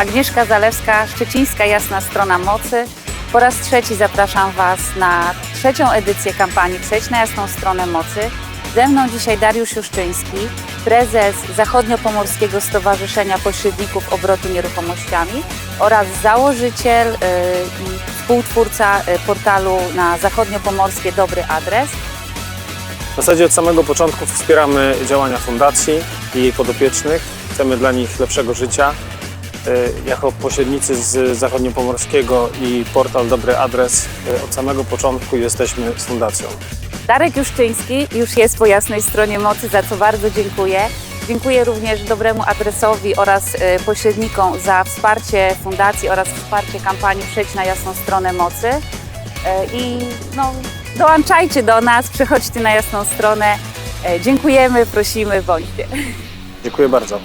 Agnieszka Zalewska, Szczecińska Jasna Strona Mocy. Po raz trzeci zapraszam Was na trzecią edycję kampanii Przejść na Jasną Stronę Mocy. Ze mną dzisiaj Dariusz Juszczyński, prezes Zachodniopomorskiego Stowarzyszenia Pośredników Obrotu Nieruchomościami oraz założyciel y, i współtwórca y, portalu na zachodniopomorskie Dobry Adres. W zasadzie od samego początku wspieramy działania fundacji i jej podopiecznych. Chcemy dla nich lepszego życia. Y, Jako pośrednicy z zachodniopomorskiego i portal Dobry Adres y, od samego początku jesteśmy z fundacją. Darek Juszczyński już jest po jasnej stronie mocy, za co bardzo dziękuję. Dziękuję również dobremu adresowi oraz e, pośrednikom za wsparcie fundacji oraz wsparcie kampanii Przejść na jasną stronę mocy. E, I no, dołączajcie do nas, przechodźcie na jasną stronę. E, Dziękujemy, prosimy, bądźcie. Dziękuję bardzo.